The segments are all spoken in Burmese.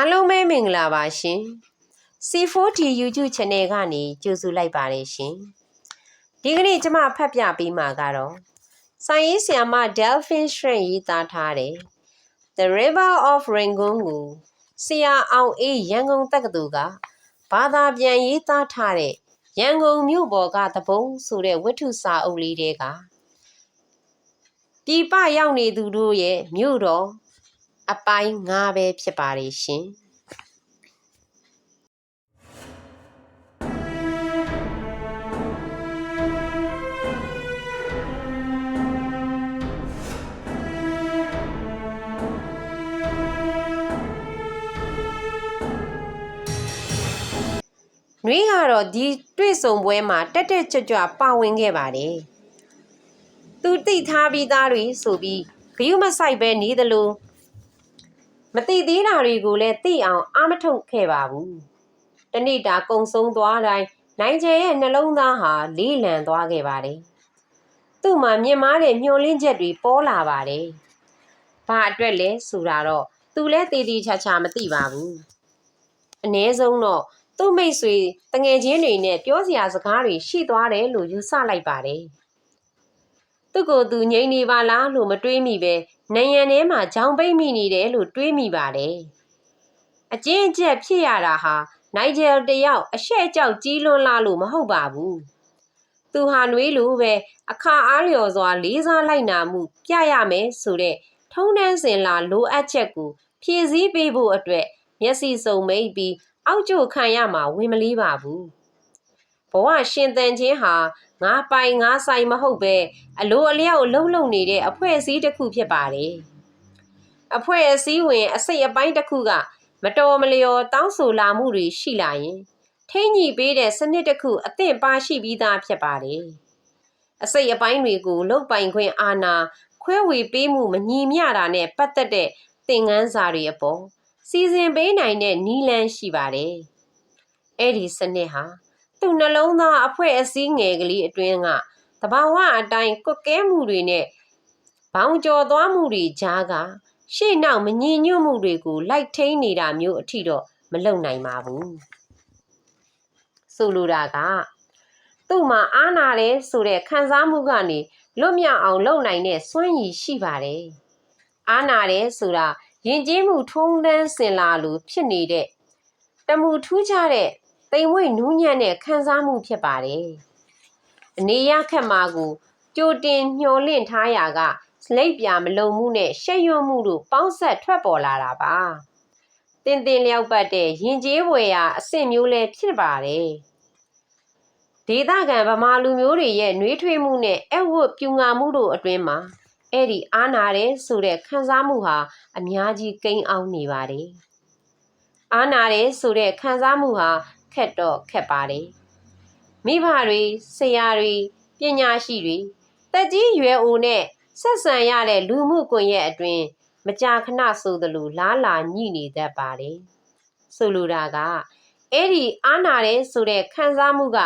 အားလုံးပဲမင်္ဂလာပါရှင် C4D YouTube Channel ကနေကြိုဆိုလိုက်ပါတယ်ရှင်ဒီကနေ့ကျွန်မဖတ်ပြပေးမှာကတော့ဆိုင်ရေးဆရာမ Delphin Shrimp ရေးသားထားတဲ့ The River of Rangoon ကိုဆရာအောင်အေးရန်ကုန်တက္ကသိုလ်ကဘာသာပြန်ရေးသားထားတဲ့ရန်ကုန်မြို့ပေါ်ကသဘုံဆိုတဲ့ဝတ္ထုစာအုပ်လေးတွေကပြည်ပရောက်နေသူတို့ရဲ့မြို့တော် အပိုင်း၅ပဲဖြစ်ပါတယ်ရှင်။နှွေးကတော့ဒီတွေ့ဆုံပွဲမှာတက်တက်ကြွကြွပါဝင်ခဲ့ပါတယ်။သူတိထားပြီးသားတွေဆိုပြီးဂယုမဆိုင်ပဲနေသလို မတိသေးတာတွေကိုလည်းသိအောင်အာမထုတ်ခဲ့ပါဘူး။တနေ့တာကုံဆုံးသွားတိုင်းနိုင်ကျဲရဲ့နှလုံးသားဟာလေးလံသွားခဲ့ပါတယ်။သူ့မှာမြင်မာတဲ့မျောလင်းချက်တွေပေါ်လာပါတယ်။ဘာအတွက်လဲဆိုတာတော့သူလည်းတည်တည်ချာချာမသိပါဘူး။အ ਨੇ ဆုံးတော့သူ့မိတ်ဆွေတငယ်ချင်းတွေနဲ့ပြောစရာစကားတွေရှိသွားတယ်လို့ယူဆလိုက်ပါတယ်။ သူ့ကိုယ်သူငြိမ်နေပါလားလို့မတွေးမိပဲနယံထဲမှာဂျောင်ပိတ်မိနေတယ်လို့တွေးမိပါတယ်။အကျဉ်းအကျက်ဖြစ်ရတာဟာနိုင်ဂျယ်တယောက်အရှက်အကြောက်ကြီးလွန်းလာလို့မဟုတ်ပါဘူး။သူဟာနွေးလိုပဲအခါအားလျော်စွာလေးစားလိုက်နာမှု ပြရမယ်ဆိုတဲ့ထုံးတန်းစင်လာလိုအပ်ချက်ကိုဖြည့်ဆည်းပေးဖို့အတွက်မျက်စိစုံမိတ်ပြီးအောက်ကျခံရမှာဝင်မလေးပါဘူး ဘဝရှင်သန်ခြင်းဟာငါပိုင်ငါဆိုင်မဟုတ်ပဲအလိုအလျောက်လှုပ်လှုပ်နေတဲ့အဖွဲ့အစည်းတစ်ခုဖြစ်ပါတယ်အဖွဲ့အစည်းဝင်အစိတ်အပိုင်းတစ်ခုက မတော်မလျော်တောင်းဆိုလာမှုတွေရှိလာရင်ထိမ့်ညိပေးတဲ့စနစ်တစ်ခုအသင့်ပါရှိပြီးသားဖြစ်ပါတယ်အစိတ်အပိုင်းတွေကိုလုတ်ပိုင်ခွင့်အာဏာခွဲဝေပေးမှုမညီမျှတာနဲ့ပတ်သက်တဲ့သင်ခန်းစာတွေအပေါ်စီစဉ်ပေးနိုင်တဲ့နီလန်းရှိပါတယ်။အဲ့ဒီစနစ်ဟာ သူ့နှလုံးသားအဖွဲ့အစည်းငယ်ကလေးအတွင်းကတဘာဝအတိုင်းကွက်ကဲမှုတွေနဲ့ဘောင်ကျော်သွားမှုတွေကြားကရှေ့နောက်မညီညွတ်မှုတွေကိုလိုက်ထိန်နေတာမျိုးအထိတော့မလုံနိုင်ပါဘူး။ဆိုလိုတာကသူ့မှာအားနာတယ်ဆိုတဲ့ခံစားမှုကနေလွတ်မြောက်အောင်လုပ်နိုင်တဲ့စွမ်းရည်ရှိပါတယ်။အားနာတယ်ဆိုတာယဉ်ကျေးမှုထုံးတမ်းစင်လာလိုဖြစ်နေတဲ့တမှုထူးခြားတဲ့ တိမ်မွေ့နူးညံ့တဲ့ခံစားမှုဖြစ်ပါတယ်။အနေရခက်မှာကိုကြိုတင်ညှော်လင့်ထားရာကစလိပ်ပြမလုံမှုနဲ့ရှက်ရွံ့မှုတို့ပေါင်းဆက်ထွက်ပေါ်လာတာပါ။တင်းတင်းလျောက်ပတ်တဲ့ရင်ကျေးဝယ်ရာအဆင့်မျိုးလဲဖြစ်ပါတယ်။ဒေသခံဗမာလူမျိုးတွေရဲ့နှွေးထွေးမှုနဲ့အဝတ်ပြူငါမှုတို့အတွင်းမှာအဲ့ဒီအားနာတယ်ဆိုတဲ့ခံစားမှုဟာအများကြီးကိန်းအောင်နေပါတယ်။အားနာတယ်ဆိုတဲ့ခံစားမှုဟာခ က်တော့ခက်ပါတယ်။မိဘတွေဆရာတွေပညာရှိတွေတက်ကြီးရွယ်အိုနဲ့ဆက်ဆံရတဲ့လူမှုကွန်ရက်အတွင်းမကြာခဏဆိုသလိုလားလာညှိနေတတ်ပါတယ်။ဆိုလိုတာကအဲ့ဒီအားနာတယ်ဆိုတဲ့ခံစားမှုက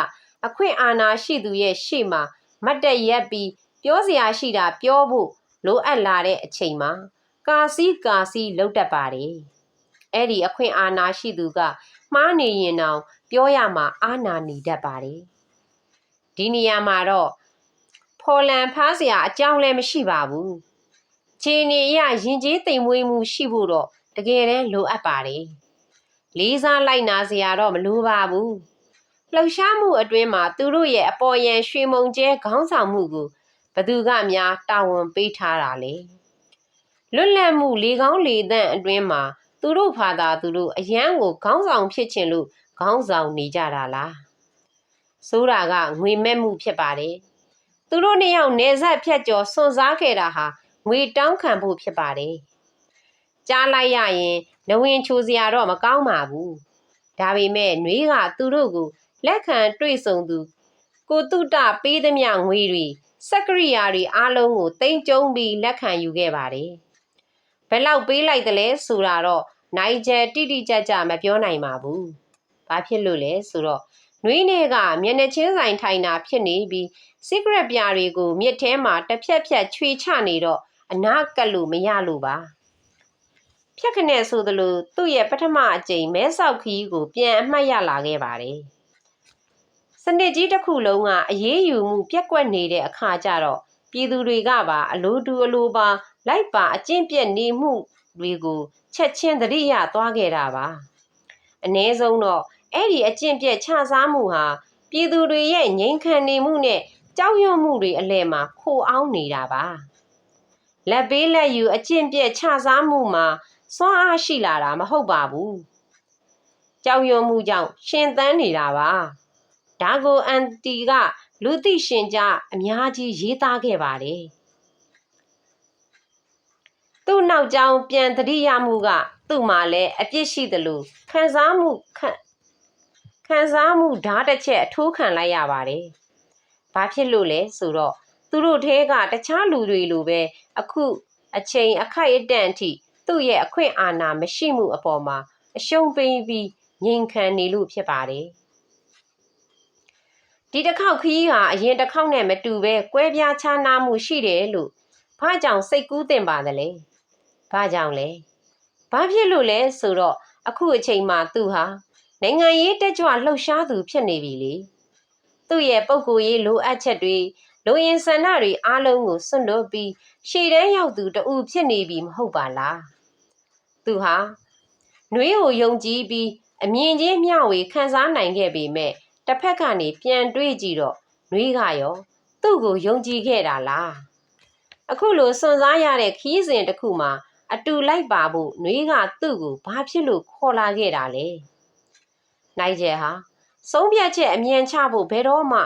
အခွင့်အာဏာရှိသူရဲ့ရှေ့မှာမတ်တက်ရက်ပြီးပြောစရာရှိတာပြောဖို့လိုအပ်လာတဲ့အချိန်မှာကာစီးကာစီးလောက်တတ်ပါတယ်။အဲ့ဒီအခွင့်အာဏာရှိသူက မှားနေရင်တောင်ပြောရမှာအာနာနေတတ်ပါတယ်။ဒီနေရာမှာတော့ဖော်လန်ဖားစရာအကြောင်းလည်းမရှိပါဘူး။ခြေနေရရင်ကျေးသိမ်မွေးမှုရှိဖို့တော့တကယ်တမ်းလိုအပ်ပါတယ်။လေးစားလိုက်နာစရာတော့မလိုပါဘူး။လှုပ်ရှားမှုအတွင်းမှာသူတို့ရဲ့အပေါ်ယံရွှေမုံကျဲခေါင်းဆောင်မှုကိုဘသူကများတာဝန်ပေးထားတာလဲလွတ်လပ်မှုလေကောင်းလေသန့်အတွင်းမှာ သူတို့ဖာသာသူတို့အယမ်းကိုခေါင်းဆောင်ဖြစ်ခြင်းလို့ခေါင်းဆောင်နေကြတာလားဆိုတာကငွေမဲ့မှုဖြစ်ပါတယ်သူတို့နှစ်ယောက်နေဆက်ဖြတ်ကျော်စွန့်စားခဲ့တာဟာငွေတောင်းခံဖို့ဖြစ်ပါတယ်ကြားလိုက်ရရင်နဝင်ချိုစရာတော့မကောင်းပါဘူးဒါပေမဲ့နှွေးကသူတို့ကိုလက်ခံတွေ့ဆုံသူကိုတုတပေးသမျှငွေတွေစက်ကရိယာတွေအားလုံးကိုတင်ကျုံပြီးလက်ခံယူခဲ့ပါတယ်။ဘယ်လောက်ပေးလိုက်သလဲဆိုတာတော့ နိုင်ကျယ်တိတိကျကျမပြောနိုင်ပါဘူး။ဘာဖြစ်လို့လဲဆိုတော့နှွေးနေကမျက်နှာချင်းဆိုင်ထိုင်တာဖြစ်နေပြီး secret ပြားတွေကိုမြစ်ထဲမှာတစ်ဖြက်ဖြက်ချွေချနေတော့အနာကတ်လို့မရလို့ပါဖြတ်ခနဲ့ဆိုသလိုသူ့ရဲ့ပထမအကြိမ်မဲဆောက်ခီးကိုပြန်အမှတ်ရလာခဲ့ပါတယ်စနစ်ကြီးတစ်ခုလုံးကအရေးယူမှုပြက်ကွက်နေတဲ့အခါကျတော့ပြည်သူတွေကပါအလိုတူအလိုပါလိုက်ပါအကျင့်ပြက်နေမှုတွေကို ချက်ချင်းသတိရသွားခဲ့တာပါအ ਨੇ ဆုံးတော့အဲ့ဒီအကျင့်ပြက်ခြစားမှုဟာပြည်သူတွေရဲ့ငြိမ်ခံနေမှုနဲ့ကြောက်ရွံ့မှုတွေအလဲမှာခိုအောင်နေတာပါလက်ပေးလက်ယူအကျင့်ပြက်ခြစားမှုမှာစွမ်းအားရှိလာတာမဟုတ်ပါဘူးကြောက်ရွံ့မှုကြောင့်ရှင်သန်နေတာပါဒါကိုအန်တီကလူသိရှင်ကြားအများကြီးရေးသားခဲ့ပါတယ် သူ့နောက်ကြောင်ပြန်တတိယမှုက သူ့မှာလည်းအပြစ်ရှိသလိုခံစားမှုခံခံစားမှုဓာတ်တစ်ချက်အထိုးခံလိုက်ရပါတယ်။ဘာဖြစ်လို့လဲဆိုတော့သူတို့ထဲကတခြားလူတွေလိုပဲအခုအချိန်အခိုက်အတန့်အထိသူ့ရဲ့အခွင့်အာဏာမရှိမှုအပေါ်မှာအရှုံးပေးပြီးငြိမ်ခံနေလို့ဖြစ်ပါတယ်။ဒီတစ်ခေါက်ခီးဟာအရင်တစ်ခေါက်နဲ့မတူပဲကွဲပြားခြားနားမှုရှိတယ်လို့ဘာကြောင့်စိတ်ကူးတင်ပါသလဲ။ ဘာကြောင့်လဲ။ဘာဖြစ်လို့လဲဆိုတော့အခုအချိန်မှာသူဟာနိုင်ငံရေးတက်ကြွလှုပ်ရှားသူဖြစ်နေပြီလေသူ့ရဲ့ပုံကိုယ်ရေးလိုအပ်ချက်တွေလိုရင်ဆန္ဒတွေအားလုံးကိုစွန့်လွတ်ပြီးရှေ့တန်းရောက်သူတူဖြစ်နေပြီမဟုတ်ပါလားသူဟာနှွေးကိုယုံကြည်ပြီးအမြင်ချင်းမျှဝေခံစားနိုင်ခဲ့ပေမဲ့တစ်ဖက်ကနေပြန်တွေးကြည့်တော့နှွေးကရောသူ့ကိုယုံကြည်ခဲ့တာလားအခုလိုစွန့်စားရတဲ့ခီးစဉ်တစ်ခုမှာ အတူလိုက်ပါဖို့နှွေးကသူ့ကိုဘာဖြစ်လို့ခေါ်လာခဲ့တာလဲနိုင်ကျဲဟာဆုံးဖြတ်ချက်အမြန်ချဖို့ဘယ်တော့မှ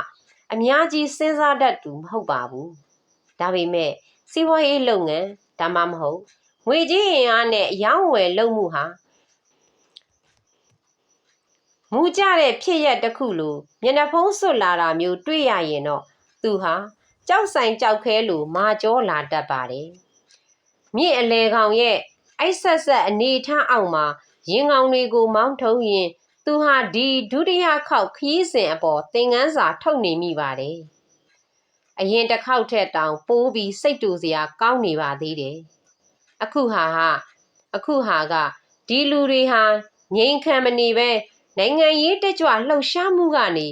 အများကြီးစဉ်းစားတတ်သူမဟုတ်ပါဘူးဒါပေမဲ့စီးပွားရေးလုပ်ငန်းဒါမှမဟုတ်ငွေကြေးအင်အားနဲ့ရောင်းဝယ်လုပ်မှုဟာမူကြတဲ့ဖြစ်ရက်တစ်ခုလိုမျက်နှာဖုံးဆွတ်လာတာမျိုးတွေ့ရရင်တော့သူဟာကြောက်ဆိုင်ကြောက်ခဲလိုမာကြောလာတတ်ပါတယ် မြင့်အလေကောင်ရဲ့အိုက်ဆက်ဆက်အနေထားအောင်မှာရင်ကောင်တွေကိုမောင်းထုံးရင် သူဟာဒီဒုတိယခေါက်ခရီးစဉ်အပေါ်သင်ခန်းစာထုတ်နေမိပါတယ်။အရင်တစ်ခေါက်ထက်တောင်ပိုးပြီးစိတ်တူစရာကောင်းနေပါသေးတယ်။အခုဟာဟာအခုဟာကဒီလူတွေဟာငြိမ်ခံမနေပဲနိုင်ငံရေးတက်ကြွလှုပ်ရှားမှုကနေ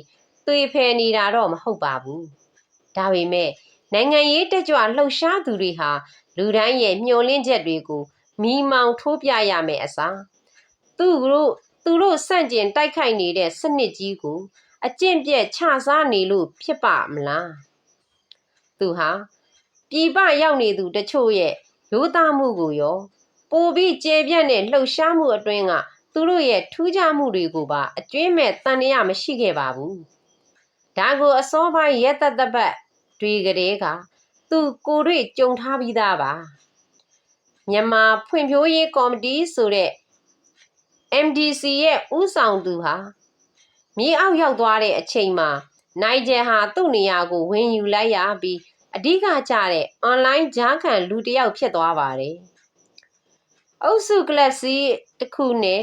သွေဖယ်နေတာတော့မဟုတ်ပါဘူး။ဒါပေမဲ့နိုင်ငံရေးတက်ကြွလှုပ်ရှားသူတွေဟာ လူတိုင်းရဲ့မျှော်လင့်ချက်တွေကိုမိမောင်ထိုးပြရမယ်အစားသူတို့သူတို့စန့်ကျင်တိုက်ခိုက်နေတဲ့စနစ်ကြီးကို အကျင့်ပြက်ချစားနေလို့ဖြစ်ပါမလားသူဟာပြည်ပရောက်နေသူတချို့ရဲ့ရိုးသားမှုကိုရောပိုပြီးကျေပြန့်တဲ့လှုပ်ရှားမှုအတွင်းကသူတို့ရဲ့ထူးခြားမှုတွေကိုပါအကျွင်းမဲ့တန်ရမရှိခဲ့ပါဘူးဒါကိုအစောပိုင်းရက်သက်သက်ပတ်တွေကလေးက သူကိုတွေ့ကြုံထားပြီးသားပါမြန်မာဖွံ့ဖြိုးရေးကော်မတီဆိုတဲ့ MDC ရဲ့ဥဆောင်သူဟာမြေအောက်ရောက်သွားတဲ့အချိန်မှာနိုင်ဂျယ်ဟာသူ့နေရာကိုဝင်ယူလိုက်ရပြီးအဓိကကျတဲ့ online ဂျားခံလူတစ်ယောက်ဖြစ်သွားပါတယ်။အုပ်စုကလပ်စီတစ်ခုနဲ့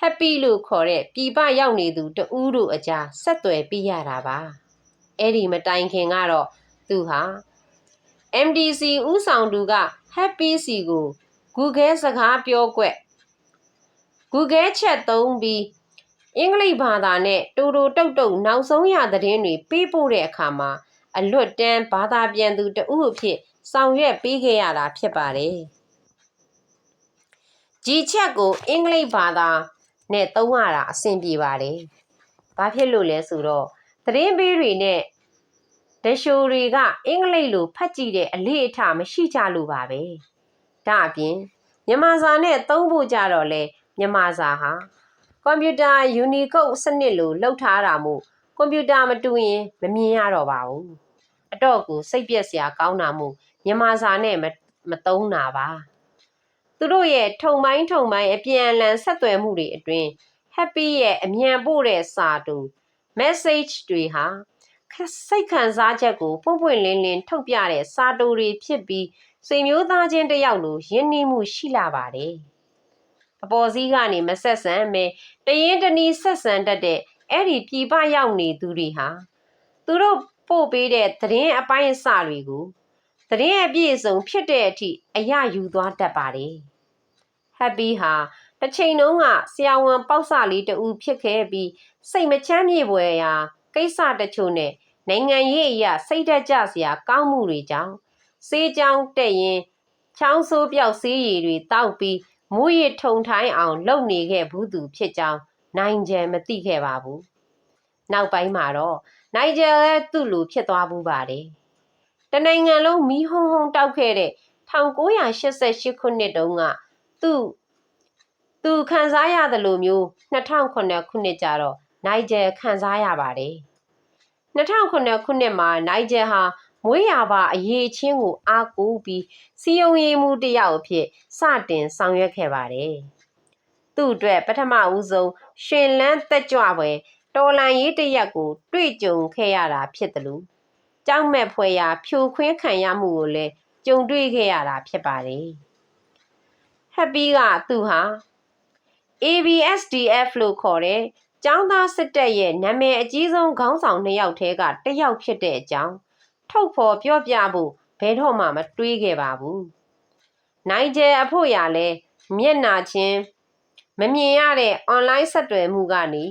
happy လို့ခေါ်တဲ့ပြည်ပရောက်နေသူတဦးတို့အကြားဆက်သွယ်ပြရတာပါ။အဲ့ဒီမတိုင်ခင်ကတော့သူဟာ MDC ဥဆောင်သူက happy စီကို Google စကားပြောကွက် Google Chat သုံးပြီးအင်္ဂလိပ်ဘာသာနဲ့တူတူတုတ်တုတ်နောက်ဆုံးရသတင်းတွေပေးပို့တဲ့အခါမှာအလွတ်တန်းဘာသာပြန်သူတဦးအဖြစ်ဆောင်ရွက်ပေးခဲ့ရတာဖြစ်ပါတယ်။ G Chat ကိုအင်္ဂလိပ်ဘာသာနဲ့သုံးရတာအဆင်ပြေပါတယ်။ဘာဖြစ်လို့လဲဆိုတော့သတင်းပေးတွေနဲ့ ဒရှိုတွေကအင်္ဂလိပ်လိုဖတ်ကြည့်တဲ့အလေးအထားမရှိကြလို့ပါပဲ။ဒါအပြင်မြန်မာစာနဲ့သုံးဖို့ကြတော့လဲမြန်မာစာဟာကွန်ပျူတာ Unicode စနစ်လိုလောက်ထားတာမို့ကွန်ပျူတာမတူရင်မမြင်ရတော့ပါဘူးအတော့ကိုစိတ်ပြက်စရာကောင်းတာမို့မြန်မာစာနဲ့မသုံးတာပါသူတို့ရဲ့ထုံပိုင်းထုံပိုင်းအပြန်အလှန်ဆက်သွယ်မှုတွေအတွင်း happy ရဲ့အမြန်ပို့တဲ့စာတူ message တွေဟာ စိတ်ခံစားချက်ကိုပွင့်ပွင့်လင်းလင်းထုတ်ပြတဲ့စာတူတွေဖြစ်ပြီးဆွေမျိုးသားချင်းတယောက်လိုရင်းနှီးမှုရှိလာပါတယ်။အပေါ်စီးကနေမဆက်ဆံပဲတရင်တနည်းဆက်ဆံတတ်တဲ့အဲ့ဒီပြည်ပရောက်နေသူတွေဟာသူတို့ပို့ပေးတဲ့သတင်းအပိုင်းအစတွေကိုသတင်းအပြည့်အစုံဖြစ်တဲ့အထိအရယူသွားတတ်ပါတယ်။ Happy ဟာတစ်ချိန်လုံးကဆရာဝန်ပေါက်စလေးတူဖြစ်ခဲ့ပြီးစိတ်မချမ်းမြေပွေရာ ကိစ္စတချို့နဲ့နိုင်ငံရေးအရာစိတ်ဓာတ်ကြစရာကောင်းမှုတွေကြောင့်စေးကြောင်းတက်ရင်ချောင်းဆိုးပြောက်စေးရည်တွေတောက်ပြီးမူရထုံထိုင်းအောင် လုပ်နေခဲ့ဘူးသူဖြစ်ကြောင်းနိုင်ကျယ်မသိခဲ့ပါဘူးနောက်ပိုင်းမှာတော့နိုင်ကျယ်လည်းသူ့လူဖြစ်သွားဘူးပါတယ်တနိုင်ငံလုံးမီးဟုံးဟုံးတောက်ခဲ့တဲ့1988ခုနှစ်တုန်းကသူ့သူခံစားရတယ်လို့မျိုး2009ခုနှစ်ကျတော့ နိုင်ဂျယ်ခံစားရပါတယ်2009ခုနှစ်မှာနိုင်ဂျယ်ဟာမွေးရပါအရေးချင်းကိုအားကိုးပြီးစီယုံရည်မှုတစ်ယောက်အဖြစ်စတင်ဆောင်ရွက်ခဲ့ပါတယ်သူ့အတွက်ပထမဦးဆုံးရှင်လန်းတက်ကြွပွဲတော်လန်ရေးတစ်ရက်ကို တွေ့ကြုံခဲ့ရတာဖြစ်တယ်လို့ကြောက်မဲ့ဖွယ်ရာဖြိုခွင်းခံရမှုကိုလည်းကြုံတွေ့ခဲ့ရတာဖြစ်ပါတယ်။ Happy ကသူဟာ ABSDF လို့ခေါ်တဲ့ ကျောင်းသားစစ်တပ်ရဲ့နာမည်အကြီးဆုံးခေါင်းဆောင်နှစ်ယောက်ထဲကတစ်ယောက်ဖြစ်တဲ့အကြောင်းထုတ်ဖော်ပြောပြဖို့ဘယ်တော့မှမတွေးခဲ့ပါဘူး။နိုင်ကျယ်အဖို့ရလဲမျက်နာချင်းမမြင်ရတဲ့ online ဆက်သွယ်မှုကနေ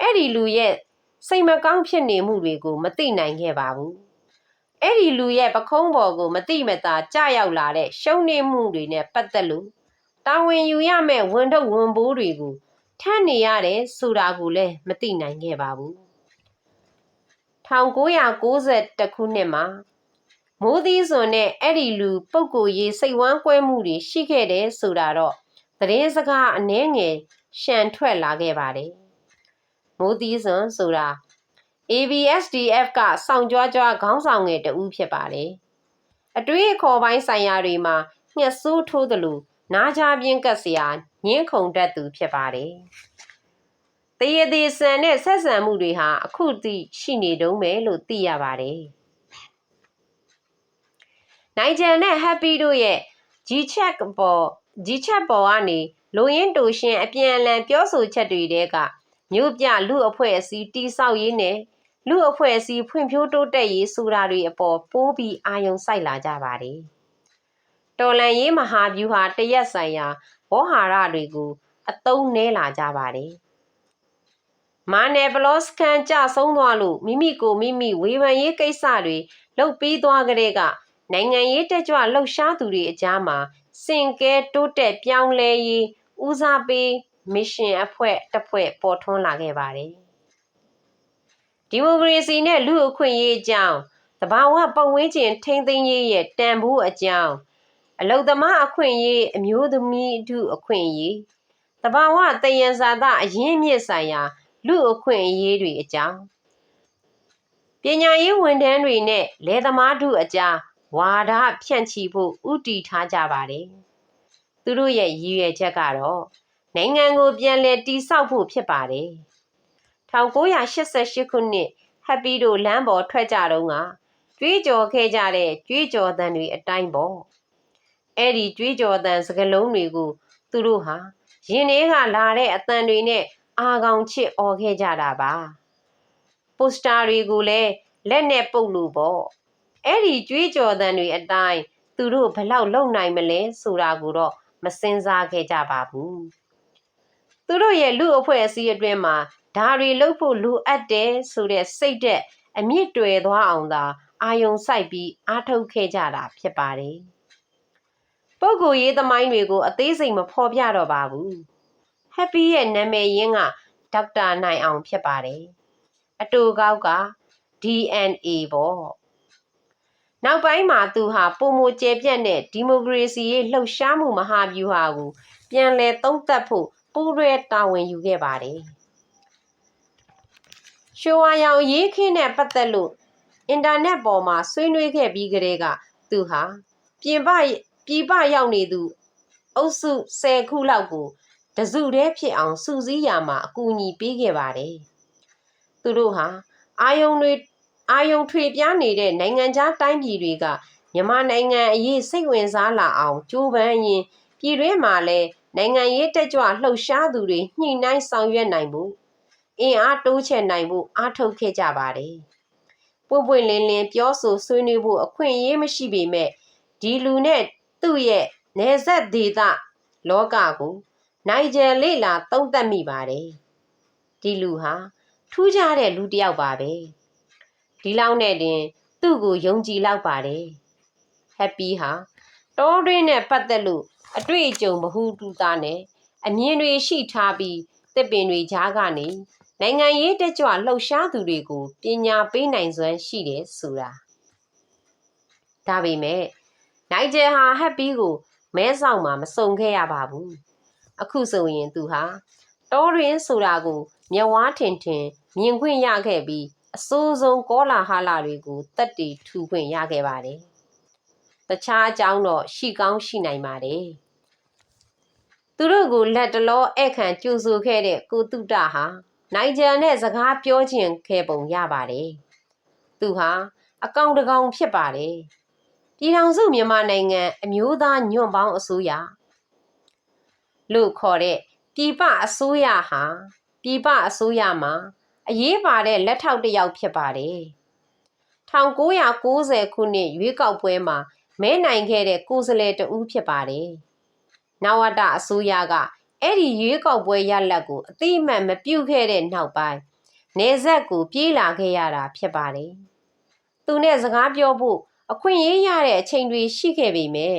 အဲ့ဒီလူရဲ့စိတ်မကောင်းဖြစ်နေမှုတွေကိုမသိနိုင်ခဲ့ပါဘူး။အဲ့ဒီလူရဲ့ပခုံးပေါ်ကိုမတိမတာကြရောက်လာတဲ့ရှုံးနေမှုတွေနဲ့ပတ်သက်လို့တာဝန်ယူရမယ့်ဝန်ထုတ်ဝန်ပိုးတွေကို ထမ်းနေရတယ်ဆိုတာကိုလည်းမသိနိုင်ခဲ့ပါဘူး1990ခုနှစ်မှာမိုးသီးစွန်နဲ့အဲ့ဒီလူပုပ်ကိုရေးစိတ်ဝမ်းကွဲမှုတွေရှိခဲ့တယ်ဆိုတာတော့သတင်းစကားအနှဲငယ်ရှန်ထွက်လာခဲ့ပါတယ်မိုးသီးစွန်ဆိုတာ ABSDF ကစောင့်ကြွားကြွားခေါင်းဆောင်ငယ်တဦးဖြစ်ပါတယ်အတွေ့အခေါ်ပိုင်းဆိုင်ရာတွေမှာညှက်ဆိုးထိုးသလိုနားချပြင်းကပ်စရာ ညင်းခုန်တတ်သူဖြစ်ပါတယ်။တရသေးဆန်တဲ့ဆက်ဆံမှုတွေဟာအခုထိရှိနေတုံးပဲလို့သိရပါတယ်။နိုင်ဂျန်နဲ့ Happy တို့ရဲ့ G-Chat ပေါ် G-Chat ပေါ်ကနေလိုရင်းတူရှင်အပြန်အလှန်ပြောဆိုချက်တွေတဲကမြို့ပြလူအဖွဲ့အစည်းတိဆောက်ရေးနဲ့လူအဖွဲ့အစည်းဖွံ့ဖြိုးတိုးတက်ရေးဆိုတာတွေအပေါ်ပိုးပြီးအာယုံစိုက်လာကြပါတယ်။တော်လန်ရေးမဟာဗျူဟာတရက်ဆိုင်ရာ ဘောဟာရတွေကိုအသုံးနည်းလာကြပါတယ်။မာနယ်ဘလော့စကန်ကြဆုံးသွားလို့မိမိကိုမိမိဝေဖန်ရေးကိစ္စတွေလှုပ်ပြီးသွားကြတဲ့ကနိုင်ငံရေးတက်ကြွလှုပ်ရှားသူတွေအကြားမှာစင်ကဲတိုးတက်ပြောင်းလဲရေးဦးစားပေးမစ်ရှင်အဖွဲ့တစ်ဖွဲ့ပေါ်ထွန်းလာခဲ့ပါတယ်။ဒီမိုကရေစီနဲ့လူအခွင့်အရေးအကြောင်းတဘာဝပတ်ဝန်းကျင်ထိမ့်သိမ်းရေးရဲ့တန်ဖိုးအကြောင်း အလုသမားအခွင့်အရေးအမျိုးသမီးထုအခွင့်အရေးတဘာဝတယံဇာတအရင်းမြစ်ဆိုင်ရာ လူအခွင့်အရေးတွေအကြောင်းပညာရေးဝန်ထမ်းတွေနဲ့လယ်သမားထုအကြားဝါဒဖြန့်ချီဖို့ဥတီထားကြပါတယ်သူတို့ရဲ့ရည်ရွယ်ချက်ကတော့နိုင်ငံကိုပြန်လည်တည်ဆောက်ဖို့ဖြစ်ပါတယ်1988ခုနှစ်ဟပ်ပီတို့လမ်းပေါ်ထွက်ကြတော့ကကြွေးကြော်ခဲ့ကြတဲ့ကြွေးကြော်သံတွေအတိုင်းပေါ့ အဲ့ဒီကြွေးကြော်သံစကလုံးတွေကိုသူတို့ဟာရင်ထဲကလာတဲ့အတန်တွေနဲ့အာကောင်ချစ်អော်ခဲ့ကြတာပါပိုစတာတွေကိုလည်းလက်နဲ့ပုတ်လို့ပေါ့အဲ့ဒီကြွေးကြော်သံတွေအတိုင်းသူတို့ဘလောက်လုံနိုင်မလဲဆိုတာကိုတော့မစင်စားခဲ့ကြပါဘူးသူတို့ရဲ့လူအဖွဲ့အစည်းအတွင်းမှာဒါတွေလုပ်ဖို့လိုအပ်တယ်ဆိုတဲ့စိတ်သက်အမြင့်တွယ်သွားအောင်သာအာယုံစိုက်ပြီးအားထုတ်ခဲ့ကြတာဖြစ်ပါတယ်။ ပုဂ္ဂိုလ်ရေးသမိုင်းတွေကိုအသေးစိတ်မဖော်ပြတော့ပါဘူး။ Happy ရဲ့နာမည်ရင်းကဒေါက်တာနိုင်အောင်ဖြစ်ပါတယ်။အတူကောက်က DNA ပေါ့။နောက်ပိုင်းမှာသူဟာပုံမကျဲပြတ်တဲ့ဒီမိုကရေစီရေးလှုပ်ရှားမှုမဟာဗျူဟာကိုပြန်လည်သုံးသပ်ဖို့ပူးရဲတာဝန်ယူခဲ့ပါတယ်။ရှိုးဝါရောင်ရေးခင်းနဲ့ပတ်သက်လို့အင်တာနက်ပေါ်မှာဆွေးနွေးခဲ့ပြီးကလေးကသူဟာပြင်ပ ပြည်ပရောက်နေသူအုပ်စု10ခုလောက်ကိုတစုတည်းဖြစ်အောင်စုစည်းရမှာအကူအညီပေးခဲ့ပါတယ်။သူတို့ဟာအာယုံတွေအာယုံထွေပြားနေတဲ့နိုင်ငံခြားတိုင်းပြည်တွေကမြန်မာနိုင်ငံအရေးစိတ်ဝင်စားလာအောင်ကြိုးပမ်းရင်ပြည်တွင်းမှာလည်းနိုင်ငံရေးတက်ကြွလှုပ်ရှားသူတွေညှိနှိုင်းဆောင်ရွက်နိုင်ဖို့အင်အားတိုးချဲ့နိုင်ဖို့အားထုတ်ခဲ့ကြပါတယ်။ပွင့်ပွင့်လင်းလင်းပြောဆိုဆွေးနွေးဖို့အခွင့်အရေးမရှိပေမဲ့ဒီလူနဲ့ သူ့ရဲ့နေဆက်ဒေသလောကကိုနိုင်ဂျယ်လေလာသုံးသပ်မိပါတယ်ဒီလူဟာထူးခြားတဲ့လူတစ်ယောက်ပါပဲဒီလောက်နဲ့တင်သူ့ကိုယုံကြည်လောက်ပါတယ်ဟက်ပီဟာတောတွင်းနဲ့ပတ်သက်လို့အတွေ့အကြုံဘ ഹു တူတာနဲ့အမြင်တွေရှိထားပြီးတစ်ပင်တွေကြားကနေနိုင်ငံရေးတက်ကြွလှုပ်ရှားသူတွေကိုပညာပေးနိုင်စွမ်းရှိတယ်ဆိုတာဒါပေမဲ့ နိုင်ဂျယ်ဟာဟက်ပီကိုမဲဆောင်မှာမစုံခဲ့ရပါဘူးအခုဆိုရင်သူဟာတောရင်းဆိုတာကိုမျက်ဝါးထင်ထင်မြင်ခွင့်ရခဲ့ပြီးအစိုးဆုံးကောလာဟလတွေကိုတက်တီထူခွင့်ရခဲ့ပါတယ်တခြားအကြောင်းတော့ရှိကောင်းရှိနိုင်ပါတယ်သူတို့ကိုလက်တလောဧည့်ခံကြိုဆိုခဲ့တဲ့ကိုတုတဟာနိုင်ဂျယ်နဲ့စကားပြောချင်ခဲ့ပုံရပါတယ်သူဟာအကောင်တကောင်ဖြစ်ပါတယ် ပြည်ထောင်စုမြန်မာနိုင်ငံအမျိုးသားညွန့်ပေါင်းအစိုးရလို့ခေါ်တဲ့ပြည်ပအစိုးရဟာပြည်ပအစိုးရမှာအရေးပါတဲ့လက်ထောက်တစ်ယောက်ဖြစ်ပါတယ်1990ခုနှစ်ရွေးကောက်ပွဲမှာမဲနိုင်ခဲ့တဲ့ကိုယ်စားလှယ်တဦးဖြစ်ပါတယ်။နဝတအစိုးရကအဲ့ဒီရွေးကောက်ပွဲရလဒ်ကိုအတိအမှန်မပြုတ်ခဲ့တဲ့နောက်ပိုင်းနေဆက်ကိုပြေးလာခဲ့ရတာဖြစ်ပါတယ်။သူနဲ့စကားပြောဖို့ အခွင့်အရေးရတဲ့အချိန်တွေရှိခဲ့ပေမဲ့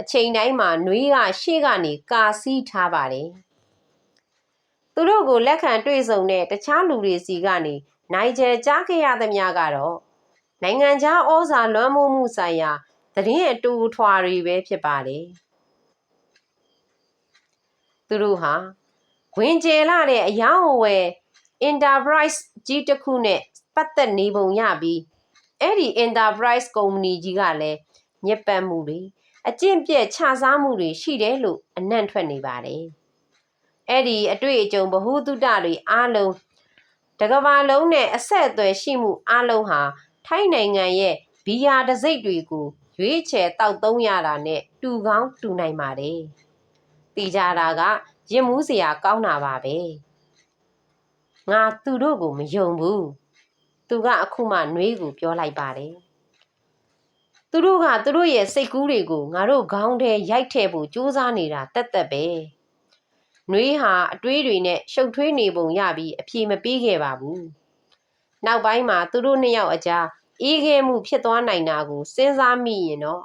အချိန်တိုင်းမှာနှွေးကရှေ့ကနေကာစီးထားပါတယ်။သူတို့ကိုလက်ခံတွေ့ဆုံတဲ့တခြားလူတွေစီကနေနိုင်ကျယ်ကြားခဲ့ရသမျှကတော့နိုင်ငံခြားဩဇာလွှမ်းမိုးမှုဆိုင်ရာသတင်းအတူထွာတွေပဲဖြစ်ပါတယ်သူတို့ဟာဝင်ကျဲလာတဲ့အယောင်းအဝယ် enterprise ကြီးတစ်ခုနဲ့ပတ်သက်နေပုံရပြီး အဲ့ဒီ enterprise ကုမ္ပဏီကြီးကလည်းညက်ပတ်မှုတွေအကျင့်ပြက်ခြစားမှုတွေရှိတယ်လို့အနံ့ထွက်နေပါတယ်အဲ့ဒီအတွေ့အကြုံဗဟုသုတတွေအားလုံးတကဘာလုံးနဲ့အဆက်အသွယ်ရှိမှုအားလုံးဟာထိုင်းနိုင်ငံရဲ့ဘီယာတစိမ့်တွေကိုရွေးချယ်တောက်သုံးရတာနဲ့တူကောင်းတူနိုင်ပါတယ်။တီကြတာကရင်မှုစရာကောင်းတာပါပဲ။ငါသူတို့ကိုမယုံဘူး။ သူကအခုမှနှွေးကိုပြောလိုက်ပါတယ်။သူတို့ကသူတို့ရဲ့စိတ်ကူးတွေကိုငါတို့ခေါင်းထဲရိုက်ထည့်ဖို့ကြိုးစားနေတာတက်တက်ပဲ။နှွေးဟာအတွေးတွေနဲ့ရှုပ်ထွေးနေပုံရပြီးအပြေမပေးခဲ့ပါဘူး။နောက်ပိုင်းမှာသူတို့နှစ်ယောက်အကြားအေးခဲမှုဖြစ်သွားနိုင်တာကိုစဉ်းစားမိရင်တော့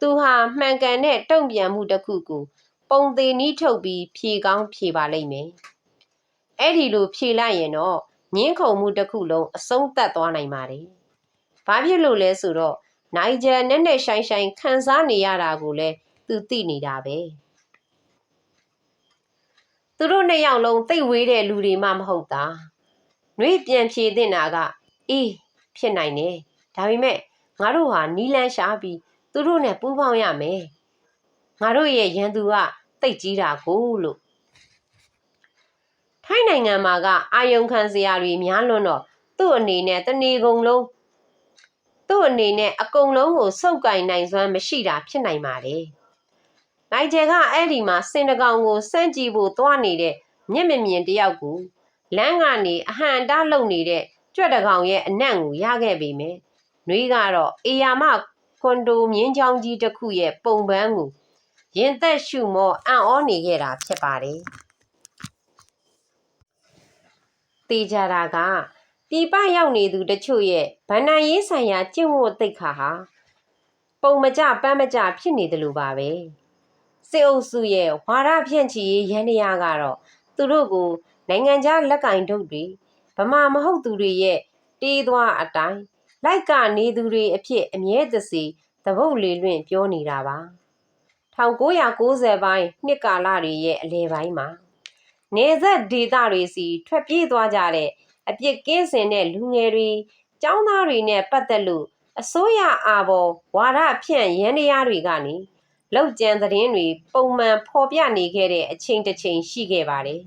သူဟာမှန်ကန်တဲ့တုံ့ပြန်မှုတစ်ခုကိုပုံသေးနီးထုတ်ပြီးဖြေကောင်းဖြေပါလိမ့်မယ်။အဲ့ဒီလိုဖြေလိုက်ရင်တော့ ငင်းခုန်မှုတစ်ခုလုံးအဆုံးသတ်သွားနိုင်ပါတယ်။ဘာဖြစ်လို့လဲဆိုတော့နိုင်ဂျယ်နဲ့နဲ့ရှိုင်းရှိုင်းခံစားနေရတာကိုလည်းသူသိနေတာပဲ။သူတို့နှစ်ယောက်လုံးသိဝေးတဲ့လူတွေမှမဟုတ်တာ။နှွေးပြန်ဖြေတဲ့နာကအေးဖြစ်နိုင်တယ်။ဒါပေမဲ့ငါတို့ဟာနီလန်းရှာပြီးသူတို့နဲ့ပူးပေါင်းရမယ်ငါတို့ရဲ့ရန်သူကတိတ်ကြီးတာကိုလို့ ထိုင်းနိုင်ငံမှာကအာယုံခံစရာတွေများလွန်းတော့သူ့အနေနဲ့တဏီကုံလုံးသူ့အနေနဲ့အကုန်လုံးကိုစုပ်ကင်နိုင်စွမ်းမရှိတာဖြစ်နိုင်ပါတယ်။နိုင်ကျယ်ကအဲ့ဒီမှာစင်တကောင်ကိုစန့်ကြည့်ဖို့သွားနေတဲ့မျက်မမြင်တယောက်ကိုလမ်းကနေအဟံတားလုံနေတဲ့ကြွက်တကောင်ရဲ့အနံ့ကိုရခဲ့ပေမယ့်နွေးကတော့အေယာမကွန်ဒိုမြင်းချောင်းကြီးတစ်ခုရဲ့ပုံပန်းကိုရင်သက်ရှုမောအံ့ဩနေခဲ့တာဖြစ်ပါတယ်။ တေကြတာကပြပရောက်နေသူတချို့ရဲ့ဗန္နန်ရေးဆိုင်ရာကျင့်ဝတ်သိက္ခာဟာပုံမကြပန်းမကြဖြစ်နေတယ်လို့ပါပဲ။စစ်အုပ်စုရဲ့ဝါရဖြန့်ချီရေးရန်နေရကတော့သူတို့ကိုနိုင်ငံခြားလက်ကင်တုတ်တွေဗမာမဟုတ်သူတွေရဲ့တေးသွားအတိုင်းလိုက်ကနေသူတွေအဖြစ်အမြဲတစေသဘုတ်လေလွင့်ပြောနေတာပါ1990ပိုင်းနှစ်ကာလတွေရဲ့အလဲပိုင်းမှာ နေဆက်ဒေသတွေစီထွက်ပြေးသွားကြတဲ့အပြစ်ကင်းစင်တဲ့လူငယ်တွေចောင်းသားတွေနဲ့ပတ်သက်လို့အစိုးရအာဘော်ဝါဒဖြန့်ရန်တရားတွေကနေလောက်ကျန်သတင်းတွေပုံမှန်ဖော်ပြနေခဲ့တဲ့အချိန်တစ်ချိန်ရှိခဲ့ပါတယ်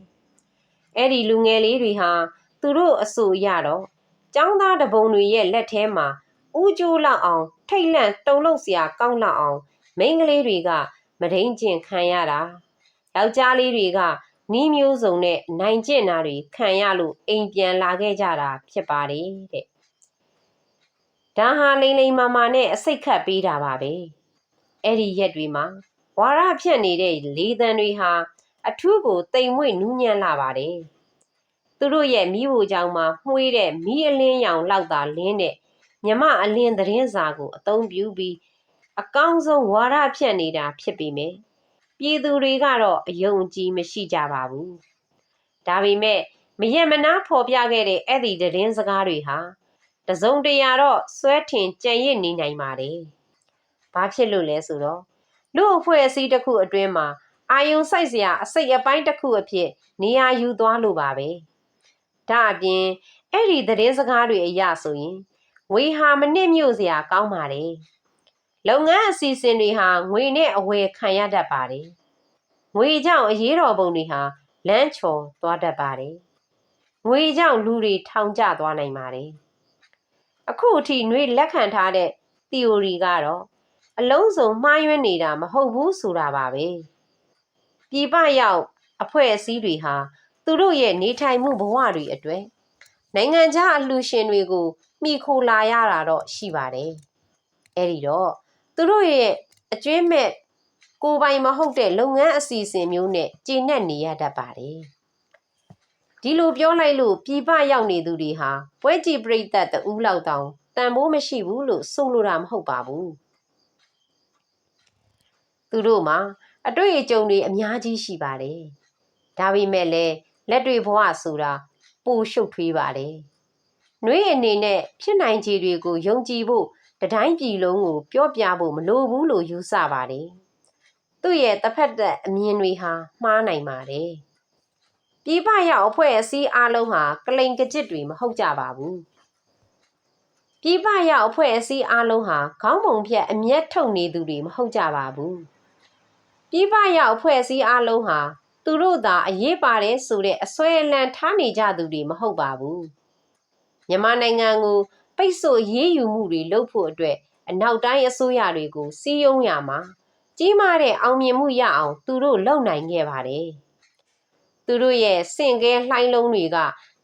။အဲ့ဒီလူငယ်လေးတွေဟာသူတို့အဆိုရတော့ចောင်းသားတပုံတွေရဲ့လက်ထဲမှာဦးကျိုးလောက်အောင် ထိတ်လန့်တုန်လှုပ်စရာကောင်းလောက်အောင်မိန်းကလေးတွေကမဒိန်ကျင်ခံရတာယောက်ျားလေးတွေက နီးမျိုးစုံနဲ့နိုင်ကျင့်တာတွေခံရလို့အိမ်ပြန်လာခဲ့ကြတာဖြစ်ပါတယ်တဲ့ဒါဟာလိမ့်လိမ့်မာမာနဲ့အစိတ်ခတ်ပေးတာပါပဲအဲ့ဒီရက်တွေမှာဝါရဖြန့်နေတဲ့လေသံတွေဟာအထူးကိုတိမ်မွေ့နူးညံ့လာပါတယ်သူတို့ရဲ့မိဖို့ကြောင့်မှမှွေးတဲ့မိအလင်းရောင်လောက်သာလင်းတဲ့မြမအလင်းသတင်းစာကိုအသုံးပြုပြီးအကောင်းဆုံးဝါရဖြန့်နေတာဖြစ်ပေမယ့် ပြည်သူတွေကတော့အယုံအကြည်မရှိကြပါဘူးဒါပေမဲ့မရက်မနာဖော်ပြခဲ့တဲ့အဲ့ဒီသတင်းစကားတွေဟာတစုံတရာတော့စွဲထင်ကြံ့ရစ်နေနိုင်ပါတယ်။ဘာဖြစ်လို့လဲဆိုတော့လူအဖွဲ့အစည်းတစ်ခုအတွင်းမှာအာယုံဆိုင်စရာအစိတ်အပိုင်းတစ်ခုအဖြစ်နေရာယူသွားလို့ပါပဲ။ဒါအပြင်အဲ့ဒီသတင်းစကားတွေအရဆိုရင်ငွေဟာမနစ်မြို့စရာကောင်းပါတယ်။ လုပ်ငန်းအစီအစဉ်တွေဟာငွေနဲ့အဝယ်ခံရတတ်ပါတယ်။ငွေကြောင့်အရေးတော်ပုံတွေဟာလမ်းချော်သွားတတ်ပါတယ်။ငွေကြောင့်လူတွေထောင်ကျသွားနိုင်ပါတယ်။အခုအထိနှွေးလက်ခံထားတဲ့ theory ကတော့အလုံးစုံမှားယွင်းနေတာမဟုတ်ဘူးဆိုတာပါပဲ။ပြည်ပရောက်အဖွဲ့အစည်းတွေဟာသူတို့ရဲ့နေထိုင်မှုဘဝတွေအတွက်နိုင်ငံခြားအလှူရှင်တွေကိုမိခိုလာရတာတော့ရှိပါတယ်။အဲ့ဒီတော့ သူတို့ရဲ့အကျွေးမဲ့ကိုယ်ပိုင်မဟုတ်တဲ့လုပ်ငန်းအစီအစဉ်မျိုးနဲ့ကျေနပ်နေရတတ်ပါတယ်။ဒီလိုပြောလိုက်လို့ပြည်ပရောက်နေသူတွေဟာပွဲကြည့်ပြိသက်တူးလောက်တောင်တန်ဖိုးမရှိဘူးလို့ဆိုလိုတာမဟုတ်ပါဘူး။သူတို့မှာအတွေ့အကြုံတွေအများကြီးရှိပါတယ်။ဒါပေမဲ့လည်းလက်တွေ့ဘဝဆိုတာပိုရှုပ်ထွေးပါတယ်။နှွေးအနေနဲ့ဖြစ်နိုင်ခြေတွေကိုယုံကြည်ဖို့ တတိုင်းပြည်လုံးကိုပြောပြဖို့မလိုဘူးလို့ယူဆပါတယ်။သူ့ရဲ့တစ်ဖက်သက်အမြင်တွေဟာမှားနိုင်ပါတယ်။ပြည်ပရောက်အဖွဲ့အစည်းအလုံးဟာကလိန်ကကြစ်တွေမဟုတ်ကြပါဘူး။ပြည်ပရောက်အဖွဲ့အစည်းအလုံးဟာခေါင်းပုံဖြတ်အမျက်ထုတ်နေသူတွေမဟုတ်ကြပါဘူး။ပြည်ပရောက်အဖွဲ့အစည်းအလုံးဟာသူတို့သာအရေးပါတယ်ဆိုတဲ့အစွဲအလန့်ထားနေကြသူတွေမဟုတ်ပါဘူးမြန်မာနိုင်ငံကို ပိတ်ဆို့ရေးယူမှုတွေလုပ်ဖို့အတွက်အနောက်တိုင်းအစိုးရတွေကိုစီးယုံရမှာကြီးမားတဲ့အောင်မြင်မှုရအောင် သူတို့လုပ်နိုင်ခဲ့ပါတယ်သူတို့ရဲ့စင်ကဲလှိုင်းလုံးတွေက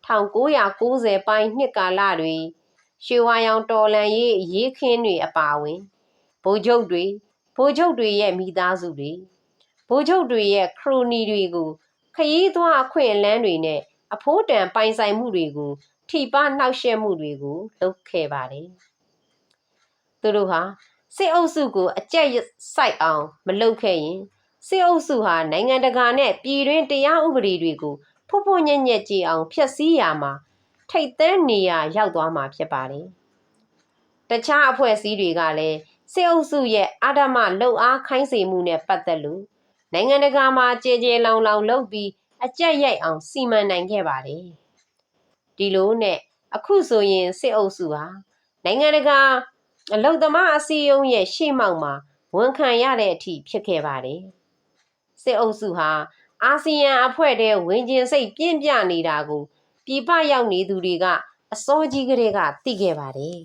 1990ပိုင်းနှစ်ကာလတွေရွှေဝါရောင်တော်လန်ရေးရေးခင်းတွေအပါအဝင်ဗိုလ်ချုပ်တွေဗိုလ်ချုပ်တွေရဲ့မိသားစုတွေဗိုလ်ချုပ်တွေရဲ့ခရိုနီတွေကိုခရီးသွားအခွင့်အလမ်းတွေနဲ့အဖိုးတန်ပိုင်ဆိုင်မှုတွေကို ထိပါနှောက်ယှက်မှုတွေကိုလုပ်ခဲ့ပါတယ်။သူတို့ဟာစစ်အုပ်စုကိုအကြက်စိုက်အောင် မလုပ်ခဲ့ရင်စစ်အုပ်စုဟာနိုင်ငံတကာနဲ့ပြည်တွင်းတရားဥပဒေတွေကိုဖွဖွညံ့ညက်ကြည်အောင်ဖျက်ဆီးရမှာထိတ်သိမ်းနေရရောက်သွားမှာဖြစ်ပါတယ်။တခြားအဖွဲ့အစည်းတွေကလည်းစစ်အုပ်စုရဲ့အာဓမလှုပ်အားခိုင်းစေမှုနဲ့ပတ်သက်လို့နိုင်ငံတကာမှာကြေကြေလောင်လောင်လုပ်ပြီးအကြက်ရိုက်အောင်စီမံနိုင်ခဲ့ပါတယ်။ ဒီလိုနဲ့အခုဆိုရင်စစ်အုပ်စုဟာနိုင်ငံတကာအလုံသမားအစည်းအရုံးရဲ့ရှေ့မှောက်မှာဝန်ခံရတဲ့အထိဖြစ်ခဲ့ပါတယ်။စစ်အုပ်စုဟာအာဆီယံအဖွဲ့တဲ့ဝင်ကျင်စိတ်ပြင်းပြနေတာကိုပြည်ပရောက်နေသူတွေကအစောကြီးကတည်းကသိခဲ့ပါတယ်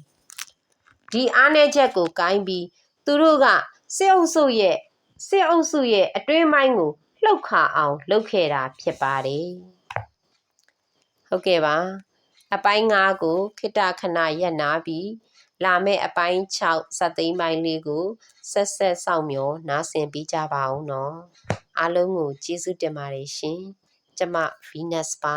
။ဒီအားနည်းချက်ကိုကိုင်းပြီးသူတို့ကစစ်အုပ်စုရဲ့စစ်အုပ်စုရဲ့အတွင်းပိုင်းကိုလှုပ်ခါအောင် လုပ်ခဲ့တာဖြစ်ပါတယ်။ ဟုတ်ကဲ့ပါ။အပိုင်း၅ကိုခိတခဏရက်နာပြီးလာမယ့်အပိုင်း6စက်သိမ်းပိုင်းလေးကိုဆက်ဆက်စောင့်မျှော်နားဆင်ပြီးကြပါအောင်နော်အားလုံးကိုကျေးဇူးတင်ပါတယ်ရှင်ကျမ Venus ပါ